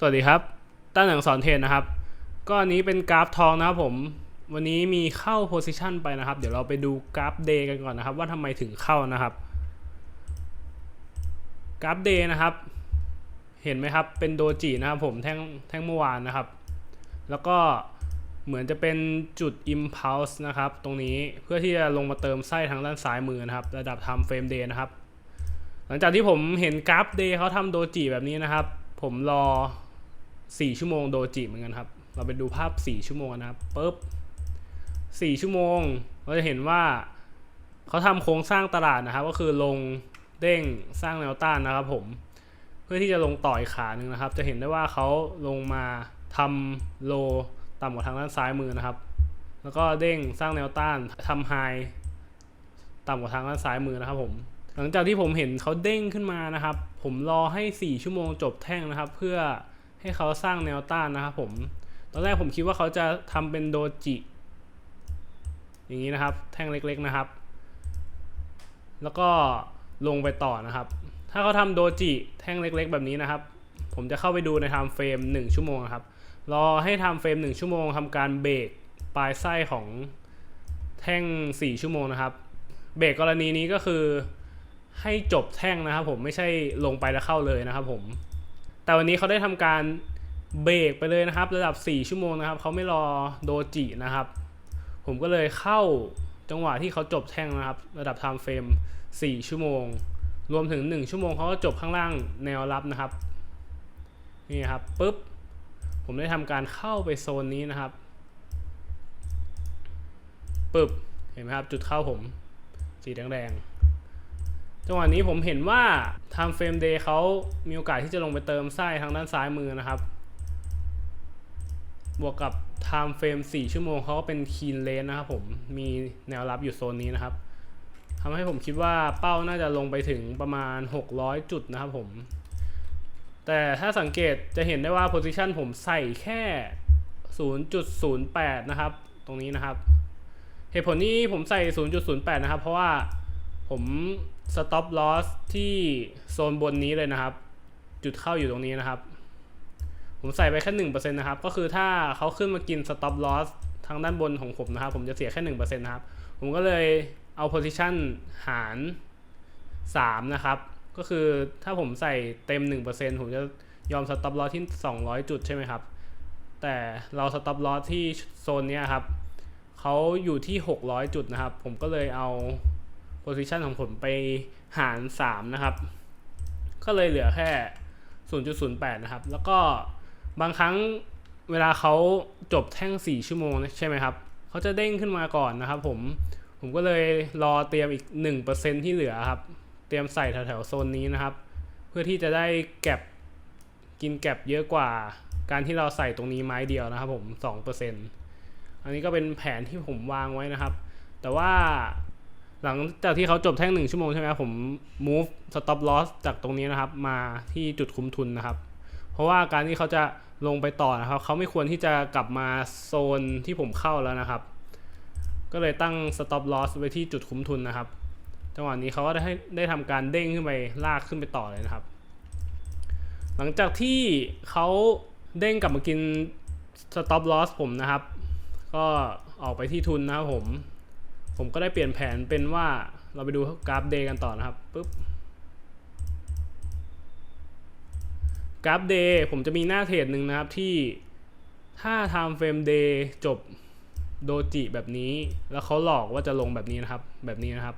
สวัสดีครับ ต้านหนังสอนเทนนะครับ ก็อันนี้เป็นกราฟทองนะครับผม วันนี้มีเข้าโพซิชันไปนะครับ เดี๋ยวเราไปดูกราฟเดย์กันก่อนนะครับ ว่าทำไมถึงเข้านะครับ กราฟเดย์นะครับ เห็นไหมครับ เป็นโดจินะครับผมแท่งแท่งเมื่อวานนะครับ แล้วก็เหมือนจะเป็นจุด impulse นะครับ ตรงนี้เพื่อที่จะลงมาเติมไส้ทางด้านซ้ายมือนะครับ ระดับ time frame day นะครับ หลังจากที่ผมเห็นกราฟเดย์เขาทำโดจิแบบนี้นะครับ ผมรอ 4 ชั่วโมงโดจิเหมือนกันครับ เราไปดูภาพ 4 ชั่วโมงนะครับปุ๊บ4ชั่วโมง เราจะเห็นว่าเขาทำโครงสร้างตลาดนะครับ ก็คือลงเด้งสร้างแนวต้านนะครับผม เพื่อที่จะลงต่อยขาหนึ่งนะครับ จะเห็นได้ว่าเขาลงมาทำโลต่ำกว่าทางด้านซ้ายมือนะครับ แล้วก็เด้งสร้างแนวต้านทำไฮต่ำกว่าทางด้านซ้ายมือนะครับผม หลังจากที่ผมเห็นเขาเด้งขึ้นมานะครับ ผมรอให้ 4 ชั่วโมงจบแท่งนะครับ เพื่อ ให้เขาสร้างแนวต้านนะครับผม ตอนแรกผมคิดว่าเขาจะทำเป็นโดจิ อย่างนี้นะครับ แท่งเล็กๆนะครับ แล้วก็ลงไปต่อนะครับ ถ้าเขาทำโดจิแท่งเล็ก ๆ แบบนี้นะครับ ผมจะเข้าไปดูในไทม์เฟรม1 ชั่วโมงครับ รอให้ไทม์เฟรม1ชั่วโมงทำการเบรกปลายไส้ของแท่ง 4 ชั่วโมงนะครับ เบรกกรณีนี้ก็คือให้จบแท่งนะครับผมไม่ใช่ลงไปแล้วเข้าเลยนะครับผม แต่วันนี้เขาได้ทำการเบรกไปเลยนะครับ ระดับ 4 ชั่วโมงนะครับเขาไม่รอโดจินะครับ ผมก็เลยเข้าจังหวะที่เขาจบแท่งนะครับ ระดับ time frame 4ชั่วโมง รวมถึง 1 ชั่วโมงเขาก็จบข้างล่างแนวรับนะครับนี่ครับปุ๊บผมได้ทำการเข้าไปโซนนี้นะครับปึ๊บเห็นไหมครับจุดเข้าผมสีแดงๆ จังหวะนี้ผมเห็นว่า time frame day เขามีโอกาสที่จะลงไปเติมไส้ทางด้านซ้ายมือนะครับ บวกกับ time frame 4 ชั่วโมงเขาก็เป็น keen range นะครับผมมีแนวรับอยู่โซนนี้นะครับทำให้ผมคิดว่าเป้าน่าจะลงไปถึงประมาณ 600 จุดนะครับผม แต่ถ้าสังเกตจะเห็นได้ว่า position ผมใส่แค่ 0.08 นะครับ ตรงนี้นะครับ เหตุผลที่ผมใส่ 0.08 นะครับ เพราะว่า ผม stop loss ที่โซนบนนี้เลยนะครับ จุดเข้าอยู่ตรงนี้นะครับ ผมใส่ไปแค่หนึ่งเปอร์เซ็นต์นะครับ ก็คือถ้าเขาขึ้นมากิน stop loss ทางด้านบนของผมนะครับ ผมจะเสียแค่หนึ่งเปอร์เซ็นต์นะครับ ผมก็เลยเอา position หารสามนะครับ ก็คือถ้าผมใส่เต็ม1%ผมจะยอม stop loss ที่200จุดใช่ไหมครับ แต่เรา stop loss ที่โซนนี้ครับเขาอยู่ที่600จุดนะครับ ผมก็เลยเอา position ของผมไปหาร 3 นะครับ ก็เลยเหลือแค่ 0.08 นะครับ แล้วก็บางครั้งเวลาเขาจบแท่ง 4 ชั่วโมงใช่ไหมครับเขาจะเด้งขึ้นมาก่อนนะครับผม ผมก็เลยรอเตรียมอีก 1%ที่เหลือครับ เตรียมใส่แถวๆโซนนี้นะครับ เพื่อที่จะได้แก็บกินแก็บเยอะกว่าการที่เราใส่ตรงนี้ไม้เดียวนะครับผม 2%อันนี้ก็เป็นแผนที่ผมวางไว้นะครับ แต่ว่า หลังจากที่เขาจบแท่งหนึ่งชั่วโมงใช่ไหมผม move stop loss จากตรงนี้นะครับ มาที่จุดคุ้มทุนนะครับ เพราะว่าการที่เขาจะลงไปต่อนะครับเขาไม่ควรที่จะกลับมาโซนที่ผมเข้าแล้วนะครับ ก็เลยตั้ง stop loss ไว้ที่จุดคุ้มทุนนะครับจังหวะนี้เขาก็ได้ได้ทำการเด้งขึ้นไปลากขึ้นไปต่อเลยนะครับ หลังจากที่เขาเด้งกลับมากิน stop loss ผมนะครับ ก็ออกไปที่ทุนนะครับผม ผมก็ได้เปลี่ยนแผนเป็นว่าเราไปดูกราฟเดย์กันต่อนะครับปุ๊บกราฟเดย์ผมจะมีหน้าเทรดหนึ่งนะครับที่ถ้า time frame day จบโดจิแบบนี้ แล้วเขาหลอกว่าจะลงแบบนี้นะครับ แบบนี้นะครับ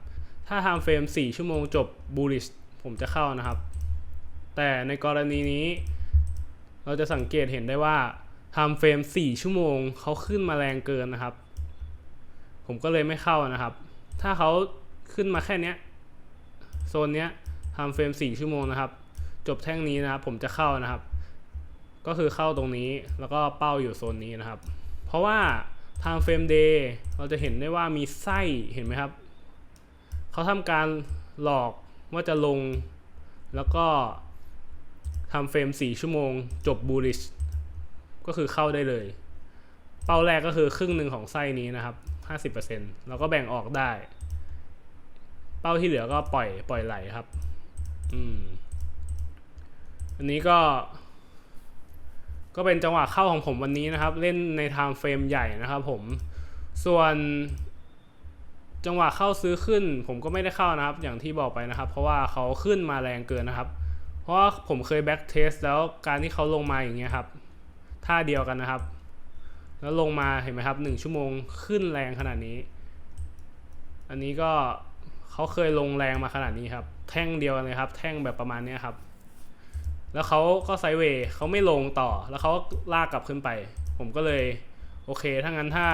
ถ้า time frame 4 ชั่วโมงจบ bullish ผมจะเข้านะครับ แต่ในกรณีนี้ เราจะสังเกตเห็นได้ว่า time frame 4 ชั่วโมงเขาขึ้นมาแรงเกินนะครับ ผมก็เลยไม่เข้านะครับ ถ้าเขาขึ้นมาแค่เนี้ยโซนเนี้ย time frame 4ชั่วโมงนะครับ จบแท่งนี้นะครับผมจะเข้านะครับ ก็คือเข้าตรงนี้แล้วก็เป้าอยู่โซนนี้นะครับ เพราะว่า time frame day เราจะเห็นได้ว่ามีไส้เห็นไหมครับ เขาทำการหลอกว่าจะลง แล้วก็ time frame 4ชั่วโมง จบ bullish ก็คือเข้าได้เลย เป้าแรกก็คือครึ่งหนึ่งของไส้นี้นะครับ 50%แล้วก็แบ่งออกได้ เป้าที่เหลือก็ปล่อยปล่อยไหลครับ อืม อันนี้ก็ ก็เป็นจังหวะเข้าของผมวันนี้นะครับ เล่นในไทม์เฟรมใหญ่นะครับผม ส่วนจังหวะเข้าซื้อขึ้น ผมก็ไม่ได้เข้านะครับ อย่างที่บอกไปนะครับ เพราะว่าเขาขึ้นมาแรงเกินนะครับ เพราะว่าผมเคยแบ็กเทสแล้วการที่เขาลงมาอย่างเงี้ยครับท่าเดียวกันนะครับ แล้วลงมาเห็นไหมครับหนึ่งชั่วโมงขึ้นแรงขนาดนี้ อันนี้ก็เขาเคยลงแรงมาขนาดนี้ครับ แท่งเดียวกันเลยครับ แท่งแบบประมาณนี้ครับ แล้วเขาก็ไซเวย์เขาไม่ลงต่อ แล้วเขาก็ลากกลับขึ้นไป ผมก็เลยโอเค ถ้างั้นถ้า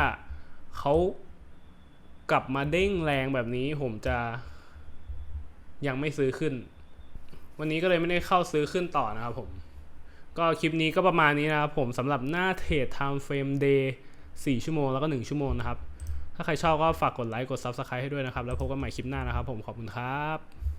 เขากลับมาเด้งแรงแบบนี้ผมจะยังไม่ซื้อขึ้น วันนี้ก็เลยไม่ได้เข้าซื้อขึ้นต่อนะครับผม ก็คลิปนี้ก็ประมาณนี้นะครับผมสำหรับหน้าเทรด Time Frame Day 4 ชั่วโมงแล้วก็ 1 ชั่วโมงนะครับ ถ้าใครชอบก็ฝากกดไลค์ กด Subscribe ให้ด้วยนะครับ แล้วพบกันใหม่คลิปหน้านะครับผมขอบคุณครับ